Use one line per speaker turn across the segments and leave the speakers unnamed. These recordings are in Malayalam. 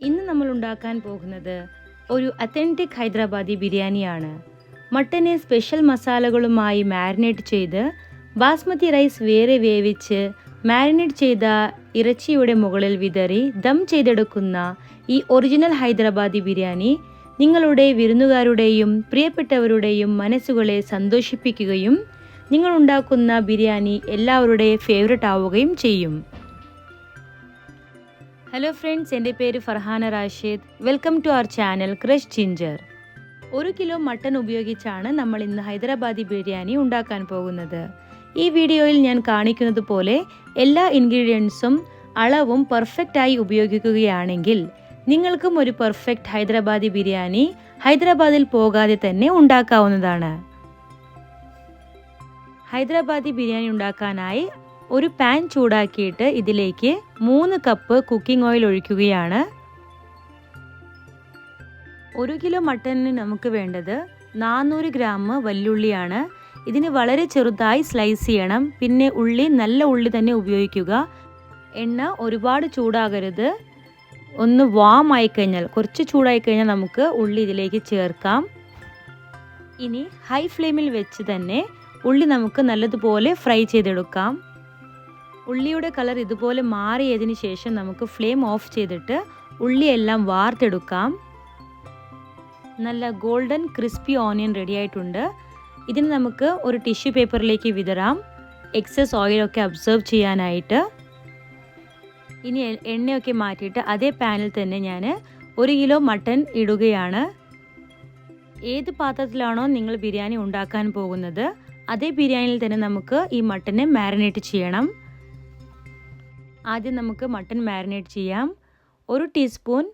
ഇന്ന് നമ്മൾ ഉണ്ടാക്കാൻ പോകുന്നത് ഒരു അത്തന്റിക് ഹൈദരാബാദി ബിരിയാണിയാണ്. മട്ടനെ സ്പെഷ്യൽ മസാലകളുമായി മാരിനേറ്റ് ചെയ്ത് ബാസ്മതി റൈസ് വേറെ വേവിച്ച് മാരിനേറ്റ് ചെയ്ത ഇറച്ചിയുടെ മുകളിൽ വിതറി ദം ചെയ്തെടുക്കുന്ന ഈ ഒറിജിനൽ ഹൈദരാബാദി ബിരിയാണി നിങ്ങളുടെ വിരുന്നുകാരുടെയും പ്രിയപ്പെട്ടവരുടെയും മനസ്സുകളെ സന്തോഷിപ്പിക്കുകയും നിങ്ങൾ ഉണ്ടാക്കുന്ന ബിരിയാണി എല്ലാവരുടെയും ഫേവററ്റ് ആവുകയും ചെയ്യും. ഹലോ ഫ്രണ്ട്സ് എന്റെ പേര് Farhana Rashid. Welcome to our channel crush ginger ഒരു കിലോ മട്ടൺ ഉപയോഗിച്ചാണ് നമ്മൾ ഇന്ന് ഹൈദരാബാദി ബിരിയാണി ഉണ്ടാക്കാൻ പോകുന്നത്. ഈ വീഡിയോയിൽ ഞാൻ കാണിക്കുന്നത് പോലെ എല്ലാ ഇൻഗ്രീഡിയൻസും അളവും പെർഫെക്റ്റായി ഉപയോഗിക്കുകയാണെങ്കിൽ നിങ്ങൾക്കും ഒരു പെർഫെക്റ്റ് ഹൈദരാബാദി ബിരിയാണി ഹൈദരാബാദിൽ പോകാതെ തന്നെ ഉണ്ടാക്കാവുന്നതാണ്. ഹൈദരാബാദി ബിരിയാണി ഉണ്ടാക്കാനായി ഒരു പാൻ ചൂടാക്കിയിട്ട് ഇതിലേക്ക് മൂന്ന് കപ്പ് കുക്കിംഗ് ഓയിൽ ഒഴിക്കുകയാണ്. ഒരു കിലോ മട്ടണിന് നമുക്ക് വേണ്ടത് നാനൂറ് ഗ്രാം വല്ലുള്ളിയാണ്. ഇതിന് വളരെ ചെറുതായി സ്ലൈസ് ചെയ്യണം. പിന്നെ ഉള്ളി നല്ല ഉള്ളി തന്നെ ഉപയോഗിക്കുക. എണ്ണ ഒരുപാട് ചൂടാകരുത്. ഒന്ന് വാം ആയി കഴിഞ്ഞാൽ കുറച്ച് ചൂടായി കഴിഞ്ഞാൽ നമുക്ക് ഉള്ളി ഇതിലേക്ക് ചേർക്കാം. ഇനി ഹൈ ഫ്ലെയിമിൽ വെച്ച് തന്നെ ഉള്ളി നമുക്ക് നല്ലതുപോലെ ഫ്രൈ ചെയ്തെടുക്കാം. ഉള്ളിയുടെ കളർ ഇതുപോലെ മാറിയതിന് ശേഷം നമുക്ക് ഫ്ലെയിം ഓഫ് ചെയ്തിട്ട് ഉള്ളിയെല്ലാം വാർത്തെടുക്കാം. നല്ല ഗോൾഡൻ ക്രിസ്പി ഓണിയൻ റെഡി ആയിട്ടുണ്ട്. ഇതിന് നമുക്ക് ഒരു ടിഷ്യൂ പേപ്പറിലേക്ക് വിതറാം. എക്സസ് ഓയിലൊക്കെ അബ്സർവ് ചെയ്യാനായിട്ട്. ഇനി എണ്ണയൊക്കെ മാറ്റിയിട്ട് അതേ പാനിൽ തന്നെ ഞാൻ ഒരു കിലോ മട്ടൺ ഇടുകയാണ്. ഏത് പാത്രത്തിലാണോ നിങ്ങൾ ബിരിയാണി ഉണ്ടാക്കാൻ പോകുന്നത് അതേ ബിരിയാണിയിൽ തന്നെ നമുക്ക് ഈ മട്ടനെ മാരിനേറ്റ് ചെയ്യണം. ആദ്യം നമുക്ക് മട്ടൺ മാരിനേറ്റ് ചെയ്യാം. ഒരു ടീസ്പൂൺ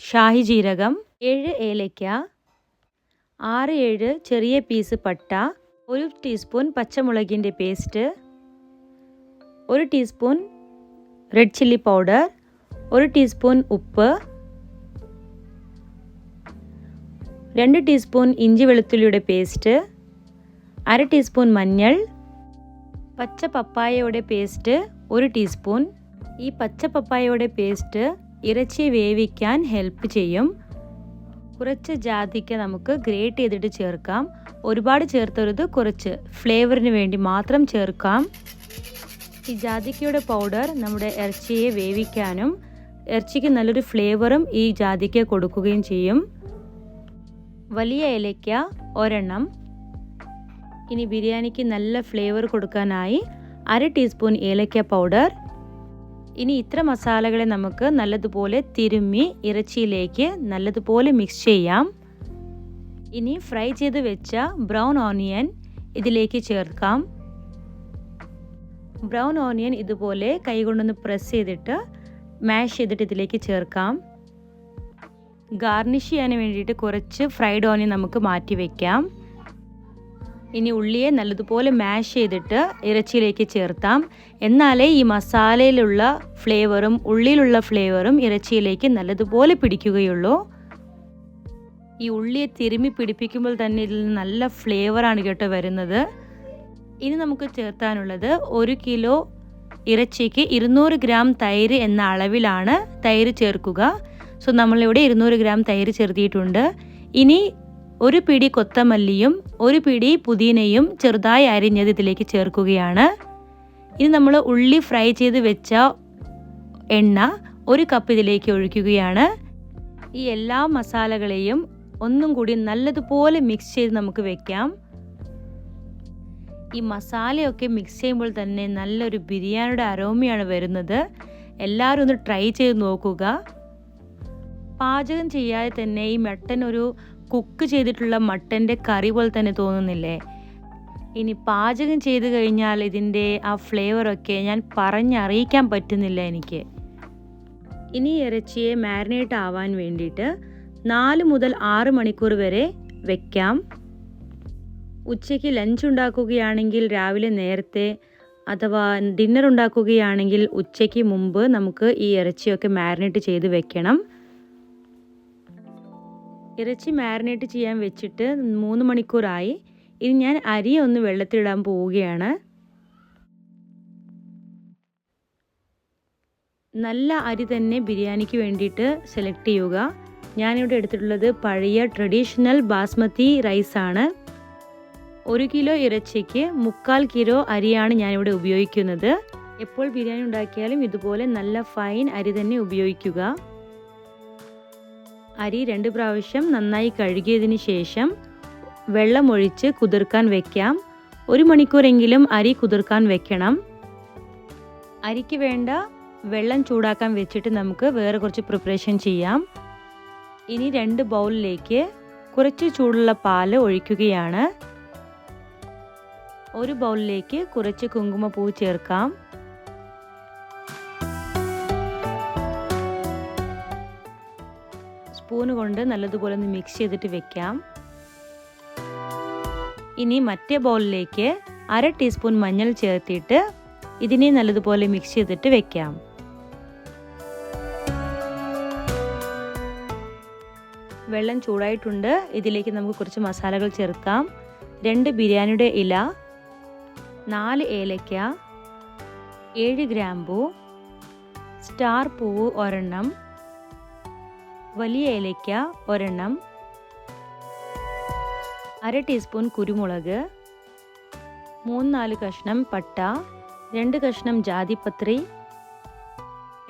ഷാഹി ജീരകം ഏഴ് ഏലയ്ക്ക ആറ് ഏഴ് ചെറിയ പീസ് പട്ട ഒരു ടീസ്പൂൺ പച്ചമുളകിന്റെ പേസ്റ്റ് ഒരു ടീസ്പൂൺ റെഡ് ചില്ലി പൗഡർ ഒരു ടീസ്പൂൺ ഉപ്പ് രണ്ട് ടീസ്പൂൺ ഇഞ്ചി വെളുത്തുള്ളിയുടെ പേസ്റ്റ് അര ടീസ്പൂൺ മഞ്ഞൾ പച്ച പപ്പായയുടെ പേസ്റ്റ് ഒരു ടീസ്പൂൺ ഈ പച്ച പപ്പായയുടെ പേസ്റ്റ് ഇറച്ചി വേവിക്കാൻ ഹെൽപ്പ് ചെയ്യും. കുറച്ച് ജാതിക്ക നമുക്ക് ഗ്രേറ്റ് ചെയ്തിട്ട് ചേർക്കാം. ഒരുപാട് ചേർത്തരുത് കുറച്ച് ഫ്ലേവറിന് വേണ്ടി മാത്രം ചേർക്കാം. ഈ ജാതിക്കയുടെ പൗഡർ നമ്മുടെ ഇറച്ചിയെ വേവിക്കാനും ഇറച്ചിക്ക് നല്ലൊരു ഫ്ലേവറും ഈ ജാതിക്ക കൊടുക്കുകയും ചെയ്യും. വലിയ ഇലയ്ക്ക ഒരെണ്ണം. ഇനി ബിരിയാണിക്ക് നല്ല ഫ്ലേവർ കൊടുക്കാനായി അര ടീസ്പൂൺ ഏലക്ക പൗഡർ ഇനി ഇത്ര മസാലകളെ നമുക്ക് നല്ലതുപോലെ തിരുമ്മി ഇറച്ചിയിലേക്ക് നല്ലതുപോലെ മിക്സ് ചെയ്യാം. ഇനി ഫ്രൈ ചെയ്ത് വെച്ച ബ്രൗൺ ഓണിയൻ ഇതിലേക്ക് ചേർക്കാം. ബ്രൗൺ ഓണിയൻ ഇതുപോലെ കൈകൊണ്ടൊന്ന് പ്രസ് ചെയ്തിട്ട് മാഷ് ചെയ്തിട്ട് ഇതിലേക്ക് ചേർക്കാം. ഗാർണിഷ് ചെയ്യാൻ വേണ്ടിയിട്ട് കുറച്ച് ഫ്രൈഡ് ഓണിയൻ നമുക്ക് മാറ്റി വയ്ക്കാം ഇനി ഉള്ളിയെ നല്ലതുപോലെ മാഷ് ചെയ്തിട്ട് ഇറച്ചിയിലേക്ക് ചേർത്താം. എന്നാലേ ഈ മസാലയിലുള്ള ഫ്ലേവറും ഉള്ളിയിലുള്ള ഫ്ലേവറും ഇറച്ചിയിലേക്ക് നല്ലതുപോലെ പിടിക്കുകയുള്ളൂ. ഈ ഉള്ളിയെ തിരുമ്മി പിടിപ്പിക്കുമ്പോൾ തന്നെ ഇതിൽ നല്ല ഫ്ലേവറാണ് കേട്ടോ വരുന്നത്. ഇനി നമുക്ക് ചേർത്താനുള്ളത് ഒരു കിലോ ഇറച്ചിക്ക് ഇരുന്നൂറ് ഗ്രാം തൈര് എന്ന അളവിലാണ് തൈര് ചേർക്കുക. സോ നമ്മളിവിടെ ഇരുന്നൂറ് ഗ്രാം തൈര് ചേർത്തിയിട്ടുണ്ട്. ഇനി ഒരു പിടി കൊത്തമല്ലിയും ഒരു പിടി പുതിനയും ചെറുതായി അരിഞ്ഞത് ഇതിലേക്ക് ചേർക്കുകയാണ്. ഇനി നമ്മൾ ഉള്ളി ഫ്രൈ ചെയ്ത് വെച്ച എണ്ണ ഒരു കപ്പ് ഇതിലേക്ക് ഒഴിക്കുകയാണ്. ഈ എല്ലാ മസാലകളെയും ഒന്നും കൂടി നല്ലതുപോലെ മിക്സ് ചെയ്ത് നമുക്ക് വെക്കാം. ഈ മസാലയൊക്കെ മിക്സ് ചെയ്യുമ്പോൾ തന്നെ നല്ലൊരു ബിരിയാണിയുടെ അരോമയാണ് വരുന്നത്. എല്ലാവരും ഒന്ന് ട്രൈ ചെയ്ത് നോക്കുക. പാചകം ചെയ്യാതെ തന്നെ ഈ മട്ടൻ ഒരു കുക്ക് ചെയ്തിട്ടുള്ള മട്ടന്റെ കറി പോലെ തന്നെ തോന്നുന്നില്ലേ? ഇനി പാചകം ചെയ്ത് കഴിഞ്ഞാൽ ഇതിന്റെ ആ ഫ്ലേവറൊക്കെ ഞാൻ പറഞ്ഞറിയിക്കാൻ പറ്റുന്നില്ല എനിക്ക്. ഇനി ഇറച്ചിയെ മാരിനേറ്റ് ആവാൻ വേണ്ടിയിട്ട് നാല് മുതൽ ആറ് മണിക്കൂർ വരെ വെക്കാം. ഉച്ചയ്ക്ക് ലഞ്ച് ഉണ്ടാക്കുകയാണെങ്കിൽ രാവിലെ നേരത്തെ അഥവാ ഡിന്നർ ഉണ്ടാക്കുകയാണെങ്കിൽ ഉച്ചയ്ക്ക് മുമ്പ് നമുക്ക് ഈ ഇറച്ചിയൊക്കെ മാരിനേറ്റ് ചെയ്ത് വെക്കണം. ഇറച്ചി മാരിനേറ്റ് ചെയ്യാൻ വെച്ചിട്ട് മൂന്ന് മണിക്കൂറായി. ഇനി ഞാൻ അരി ഒന്ന് വെള്ളത്തിലിടാൻ പോവുകയാണ്. നല്ല അരി തന്നെ ബിരിയാണിക്ക് വേണ്ടിയിട്ട് സെലക്ട് ചെയ്യുക. ഞാനിവിടെ എടുത്തിട്ടുള്ളത് പഴയ ട്രഡീഷണൽ ബാസ്മതി റൈസാണ്. ഒരു കിലോ ഇറച്ചിക്ക് മുക്കാൽ കിലോ അരിയാണ് ഞാനിവിടെ ഉപയോഗിക്കുന്നത്. എപ്പോൾ ബിരിയാണി ഉണ്ടാക്കിയാലും ഇതുപോലെ നല്ല ഫൈൻ അരി തന്നെ ഉപയോഗിക്കുക. അരി രണ്ട് പ്രാവശ്യം നന്നായി കഴുകിയതിന് ശേഷം വെള്ളമൊഴിച്ച് കുതിർക്കാൻ വെക്കാം. ഒരു മണിക്കൂറെങ്കിലും അരി കുതിർക്കാൻ വെക്കണം. അരിക്ക് വേണ്ട വെള്ളം ചൂടാക്കാൻ വെച്ചിട്ട് നമുക്ക് വേറെ കുറച്ച് പ്രിപ്പറേഷൻ ചെയ്യാം. ഇനി രണ്ട് ബൗളിലേക്ക് കുറച്ച് ചൂടുള്ള പാൽ ഒഴിക്കുകയാണ്. ഒരു ബൗളിലേക്ക് കുറച്ച് കുങ്കുമപ്പൂ ചേർക്കാം. സ്പൂണ് കൊണ്ട് നല്ലതുപോലെ ഒന്ന് മിക്സ് ചെയ്തിട്ട് വെക്കാം. ഇനി മറ്റേ ബൗളിലേക്ക് അര ടീസ്പൂൺ മഞ്ഞൾ ചേർത്തിട്ട് ഇതിനെ നല്ലതുപോലെ മിക്സ് ചെയ്തിട്ട് വെക്കാം. വെള്ളം ചൂടായിട്ടുണ്ട്. ഇതിലേക്ക് നമുക്ക് കുറച്ച് മസാലകൾ ചേർക്കാം. രണ്ട് ബിരിയാണിയുടെ ഇല നാല് ഏലക്ക ഏഴ് ഗ്രാമ്പൂ സ്റ്റാർ പൂവ് ഒരെണ്ണം വലിയ ഏലയ്ക്ക ഒരെണ്ണം. അര ടീസ്പൂൺ കുരുമുളക്. മൂന്നാൽ നാല് കഷ്ണം പട്ട. രണ്ട് കഷ്ണം ജാതിപത്രി.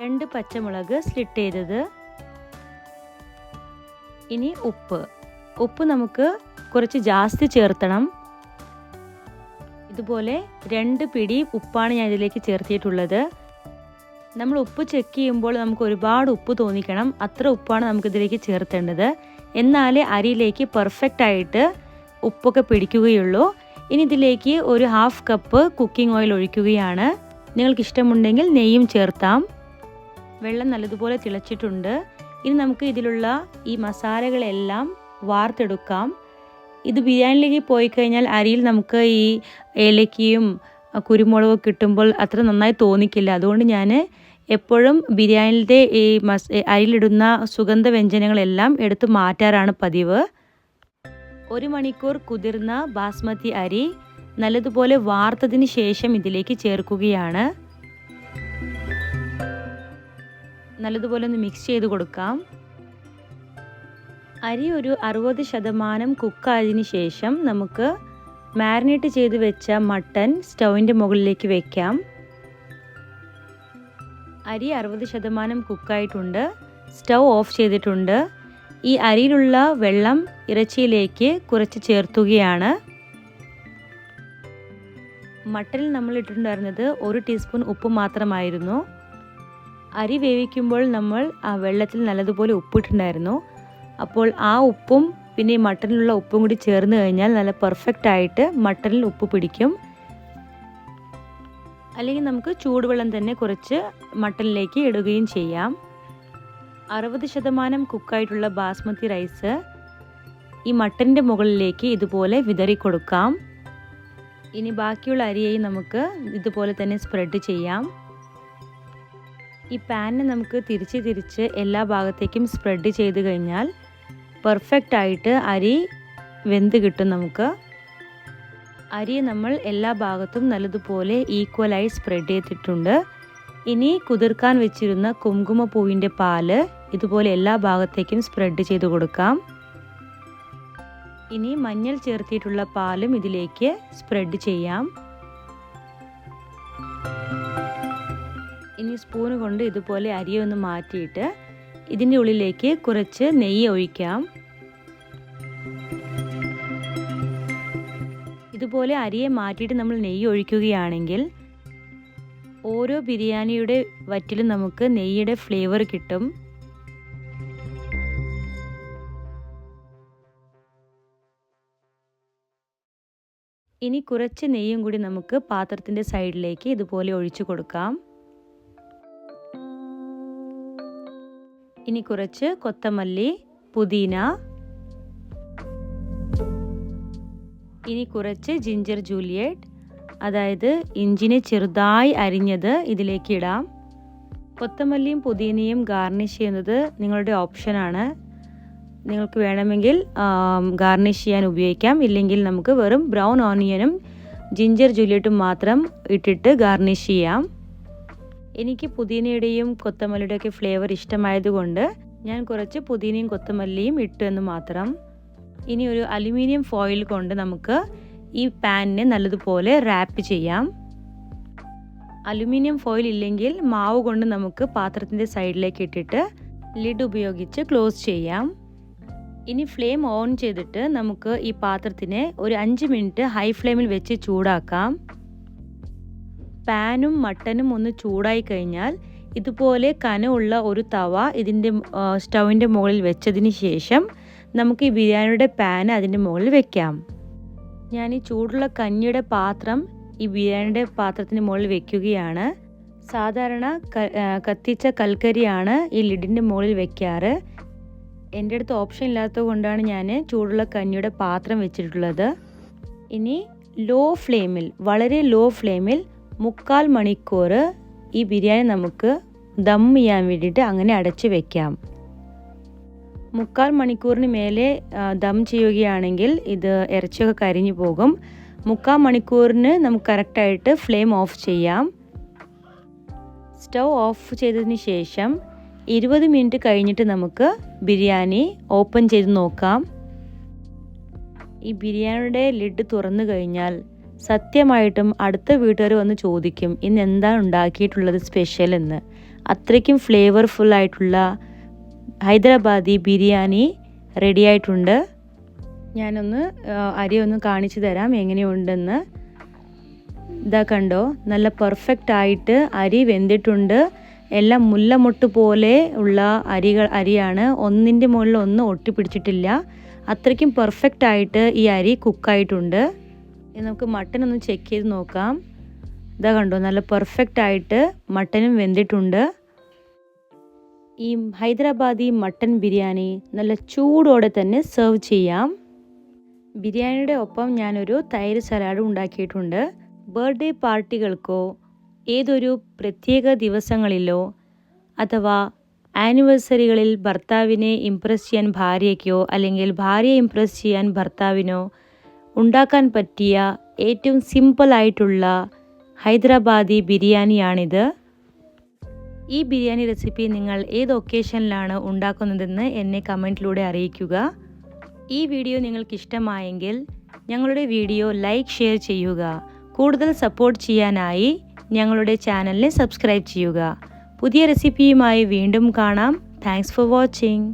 രണ്ട് പച്ചമുളക് സ്ലിറ്റ് ചെയ്തത്. ഇനി ഉപ്പ്. ഉപ്പ് നമുക്ക് കുറച്ച് ജാസ്തി ചേർത്തണം. ഇതുപോലെ രണ്ട് പിടി ഉപ്പാണ് ഞാൻ ഇതിലേക്ക് ചേർത്തിയിട്ടുള്ളത്. നമ്മൾ ഉപ്പ് ചെക്ക് ചെയ്യുമ്പോൾ നമുക്ക് ഒരുപാട് ഉപ്പ് തോന്നിക്കണം. അത്ര ഉപ്പാണ് നമുക്കിതിലേക്ക് ചേർത്തേണ്ടത്. എന്നാലേ അരിയിലേക്ക് പെർഫെക്റ്റ് ആയിട്ട് ഉപ്പൊക്കെ പിടിക്കുകയുള്ളൂ. ഇനി ഇതിലേക്ക് ഒരു ഹാഫ് കപ്പ് കുക്കിംഗ് ഓയിൽ ഒഴിക്കുകയാണ്. നിങ്ങൾക്ക് ഇഷ്ടമുണ്ടെങ്കിൽ നെയ്യും ചേർത്താം. വെള്ളം നല്ലതുപോലെ തിളച്ചിട്ടുണ്ട്. ഇനി നമുക്ക് ഇതിലുള്ള ഈ മസാലകളെല്ലാം വാർത്തെടുക്കാം. ഇത് ബിരിയാണിയിലേക്ക് പോയി കഴിഞ്ഞാൽ അരിയിൽ നമുക്ക് ഈ ഏലക്കയും കുരുമുളകും കിട്ടുമ്പോൾ അത്ര നന്നായി തോന്നിക്കില്ല. അതുകൊണ്ട് ഞാൻ എപ്പോഴും ബിരിയാണിയിലത്തെ ഈ മസ് അരിയിലിടുന്ന സുഗന്ധ വ്യഞ്ജനങ്ങളെല്ലാം എടുത്തു മാറ്റാറാണ് പതിവ്. ഒരു മണിക്കൂർ കുതിർന്ന ബാസ്മതി അരി നല്ലതുപോലെ വാർത്തതിന് ശേഷം ഇതിലേക്ക് ചേർക്കുകയാണ്. നല്ലതുപോലെ ഒന്ന് മിക്സ് ചെയ്ത് കൊടുക്കാം. അരി ഒരു അറുപത് ശതമാനം കുക്കായതിന് ശേഷം നമുക്ക് മാരിനേറ്റ് ചെയ്ത് വെച്ച മട്ടൻ സ്റ്റൗവിന്റെ മുകളിലേക്ക് വെക്കാം. അരി അറുപത് ശതമാനം കുക്കായിട്ടുണ്ട് സ്റ്റൗ ഓഫ് ചെയ്തിട്ടുണ്ട്. ഈ അരിയിലുള്ള വെള്ളം ഇറച്ചിയിലേക്ക് കുറച്ച് ചേർത്തുകയാണ്. മട്ടനിൽ നമ്മൾ ഇട്ടിട്ടുണ്ടായിരുന്നത് ഒരു ടീസ്പൂൺ ഉപ്പ് മാത്രമായിരുന്നു. അരി വേവിക്കുമ്പോൾ നമ്മൾ ആ വെള്ളത്തിൽ നല്ലതുപോലെ ഉപ്പിട്ടുണ്ടായിരുന്നു അപ്പോൾ ആ ഉപ്പും പിന്നെ ഈ മട്ടനിലുള്ള ഉപ്പും കൂടി ചേർന്ന് കഴിഞ്ഞാൽ നല്ല പെർഫെക്റ്റ് ആയിട്ട് മട്ടനിൽ ഉപ്പ് പിടിക്കും. അല്ലെങ്കിൽ നമുക്ക് ചൂടുവെള്ളം തന്നെ കുറച്ച് മട്ടനിലേക്ക് ഇടുകയും ചെയ്യാം. അറുപത് ശതമാനം കുക്കായിട്ടുള്ള ബാസ്മതി റൈസ് ഈ മട്ടന്റെ മുകളിലേക്ക് ഇതുപോലെ വിതറി കൊടുക്കാം. ഇനി ബാക്കിയുള്ള അരിയെയും നമുക്ക് ഇതുപോലെ തന്നെ സ്പ്രെഡ് ചെയ്യാം. ഈ പാനിനെ നമുക്ക് തിരിച്ച് തിരിച്ച് എല്ലാ ഭാഗത്തേക്കും സ്പ്രെഡ് ചെയ്ത് കഴിഞ്ഞാൽ പെർഫെക്റ്റ് ആയിട്ട് അരി വെന്ത് കിട്ടും നമുക്ക്. അരി നമ്മൾ എല്ലാ ഭാഗത്തും നല്ലതുപോലെ ഈക്വലായി സ്പ്രെഡ് ചെയ്തിട്ടുണ്ട്. ഇനി കുതിർക്കാൻ വെച്ചിരുന്ന കുങ്കുമപ്പൂവിന്റെ പാൽ ഇതുപോലെ എല്ലാ ഭാഗത്തേക്കും സ്പ്രെഡ് ചെയ്ത് കൊടുക്കാം. ഇനി മഞ്ഞൾ ചേർത്തിട്ടുള്ള പാലും ഇതിലേക്ക് സ്പ്രെഡ് ചെയ്യാം. ഇനി സ്പൂണ് കൊണ്ട് ഇതുപോലെ അരിയൊന്ന് മാറ്റിയിട്ട് ഇതിന്റെ ഉള്ളിലേക്ക് കുറച്ച് നെയ്യ് ഒഴിക്കാം. ഇതുപോലെ അരിയെ മാറ്റിയിട്ട് നമ്മൾ നെയ്യ് ഒഴിക്കുകയാണെങ്കിൽ ഓരോ ബിരിയാണിയുടെ വറ്റിലും നമുക്ക് നെയ്യുടെ ഫ്ലേവർ കിട്ടും. ഇനി കുറച്ച് നെയ്യും കൂടി നമുക്ക് പാത്രത്തിന്റെ സൈഡിലേക്ക് ഇതുപോലെ ഒഴിച്ചു കൊടുക്കാം. ഇനി കുറച്ച് കൊത്തമല്ലി പുതിന ഇനി കുറച്ച് ജിഞ്ചർ ജൂലിയറ്റ് അതായത് ഇഞ്ചിനെ ചെറുതായി അരിഞ്ഞത് ഇതിലേക്ക് ഇടാം. കൊത്തമല്ലിയും പുതിനയും ഗാർണിഷ് ചെയ്യുന്നത് നിങ്ങളുടെ ഓപ്ഷനാണ് നിങ്ങൾക്ക് വേണമെങ്കിൽ ഗാർണിഷ് ചെയ്യാൻ ഉപയോഗിക്കാം. ഇല്ലെങ്കിൽ നമുക്ക് വെറും ബ്രൗൺ ഓണിയനും ജിഞ്ചർ ജൂലിയറ്റും മാത്രം ഇട്ടിട്ട് ഗാർണിഷ് ചെയ്യാം. എനിക്ക് പുതിനയുടെയും കൊത്തമല്ലിയുടെയൊക്കെ ഫ്ലേവർ ഇഷ്ടമായതുകൊണ്ട് ഞാൻ കുറച്ച് പുതിനയും കൊത്തമല്ലിയും ഇട്ടു എന്ന് മാത്രം ഇനി ഒരു അലുമിനിയം ഫോയിൽ കൊണ്ട് നമുക്ക് ഈ പാനിനെ നല്ലതുപോലെ റാപ്പ് ചെയ്യാം. അലുമിനിയം ഫോയിൽ ഇല്ലെങ്കിൽ മാവ് കൊണ്ട് നമുക്ക് പാത്രത്തിന്റെ സൈഡിലേക്ക് ഇട്ടിട്ട് ലിഡ് ഉപയോഗിച്ച് ക്ലോസ് ചെയ്യാം. ഇനി ഫ്ലെയിം ഓൺ ചെയ്തിട്ട് നമുക്ക് ഈ പാത്രത്തിനെ ഒരു അഞ്ച് മിനിറ്റ് ഹൈ ഫ്ലെയിമിൽ വെച്ച് ചൂടാക്കാം. പാനും മട്ടനും ഒന്ന് ചൂടായി കഴിഞ്ഞാൽ ഇതുപോലെ കനമുള്ള ഒരു തവ ഇതിന്റെ സ്റ്റൗവിന്റെ മുകളിൽ വെച്ചതിന് ശേഷം നമുക്ക് ഈ ബിരിയാണിയുടെ പാൻ അതിന്റെ മുകളിൽ വെക്കാം. ഞാൻ ഈ ചൂടുള്ള കഞ്ഞിയുടെ പാത്രം ഈ ബിരിയാണിയുടെ പാത്രത്തിന് മുകളിൽ വെക്കുകയാണ്. സാധാരണ കത്തിച്ച കൽക്കരിയാണ് ഈ ലിഡിന്റെ മുകളിൽ വെക്കാറ്. എന്റെ അടുത്ത് ഓപ്ഷൻ ഇല്ലാത്തത് കൊണ്ടാണ് ഞാൻ ചൂടുള്ള കഞ്ഞിയുടെ പാത്രം വെച്ചിട്ടുള്ളത്. ഇനി ലോ ഫ്ലെയിമിൽ വളരെ ലോ ഫ്ലെയിമിൽ മുക്കാൽ മണിക്കൂർ ഈ ബിരിയാണി നമുക്ക് ദം ചെയ്യാൻ വേണ്ടിയിട്ട് അങ്ങനെ അടച്ചു വെക്കാം. മുക്കാൽ മണിക്കൂറിന് മേലെ ദം ചെയ്യുകയാണെങ്കിൽ ഇത് ഇറച്ചിയൊക്കെ കരിഞ്ഞു പോകും. മുക്കാൽ മണിക്കൂറിന് നമുക്ക് കറക്റ്റായിട്ട് ഫ്ലെയിം ഓഫ് ചെയ്യാം. സ്റ്റൗ ഓഫ് ചെയ്തതിന് ശേഷം ഇരുപത് മിനിറ്റ് കഴിഞ്ഞിട്ട് നമുക്ക് ബിരിയാണി ഓപ്പൺ ചെയ്ത് നോക്കാം. ഈ ബിരിയാണിയുടെ ലിഡ് തുറന്നു കഴിഞ്ഞാൽ സത്യമായിട്ടും അടുത്ത വീട്ടുകാർ വന്ന് ചോദിക്കും ഇന്ന് എന്താണ് ഉണ്ടാക്കിയിട്ടുള്ളത് സ്പെഷ്യൽ എന്ന്? അത്രയ്ക്കും ഫ്ലേവർഫുൾ ആയിട്ടുള്ള ഹൈദരാബാദി ബിരിയാണി റെഡി ആയിട്ടുണ്ട് ഞാനൊന്ന് അരി ഒന്ന് കാണിച്ചു തരാം എങ്ങനെയുണ്ടെന്ന്. ഇതാ കണ്ടോ നല്ല പെർഫെക്റ്റ് ആയിട്ട് അരി വെന്തിട്ടുണ്ട്. എല്ലാം മുല്ലമൊട്ട് പോലെ ഉള്ള അരികൾ അരിയാണ്. ഒന്നിന്റെ മുകളിൽ ഒന്നും ഒട്ടിപ്പിടിച്ചിട്ടില്ല അത്രയ്ക്കും പെർഫെക്റ്റ് ആയിട്ട് ഈ അരി കുക്കായിട്ടുണ്ട് നമുക്ക് മട്ടൻ ഒന്ന് ചെക്ക് ചെയ്ത് നോക്കാം. ഇതാ കണ്ടോ നല്ല പെർഫെക്റ്റ് ആയിട്ട് മട്ടനും വെന്തിട്ടുണ്ട്. ഈ ഹൈദരാബാദി മട്ടൻ ബിരിയാണി നല്ല ചൂടോടെ തന്നെ സെർവ് ചെയ്യാം. ബിരിയാണിയുടെ ഒപ്പം ഞാനൊരു തൈര് സലാഡും ഉണ്ടാക്കിയിട്ടുണ്ട്. ബർത്ത്ഡേ പാർട്ടികൾക്കോ ഏതൊരു പ്രത്യേക ദിവസങ്ങളിലോ അഥവാ ആനിവേഴ്സറികളിൽ ഭർത്താവിനെ ഇംപ്രസ് ചെയ്യാൻ ഭാര്യയ്ക്കോ അല്ലെങ്കിൽ ഭാര്യയെ ഇംപ്രസ് ചെയ്യാൻ ഭർത്താവിനോ ഉണ്ടാക്കാൻ പറ്റിയ ഏറ്റവും സിമ്പിളായിട്ടുള്ള ഹൈദരാബാദി ബിരിയാണിയാണിത്. ഈ ബിരിയാണി റെസിപ്പി നിങ്ങൾ ഏത് ഒക്കേഷനിലാണ് ഉണ്ടാക്കുന്നതെന്ന് എന്നെ കമന്റിലൂടെ അറിയിക്കുക. ഈ വീഡിയോ നിങ്ങൾക്ക് ഇഷ്ടമായെങ്കിൽ ഞങ്ങളുടെ വീഡിയോ ലൈക്ക് ഷെയർ ചെയ്യുക. കൂടുതൽ സപ്പോർട്ട് ചെയ്യാനായി ഞങ്ങളുടെ ചാനലിനെ സബ്സ്ക്രൈബ് ചെയ്യുക. പുതിയ റെസിപ്പിയുമായി വീണ്ടും കാണാം. Thanks for watching.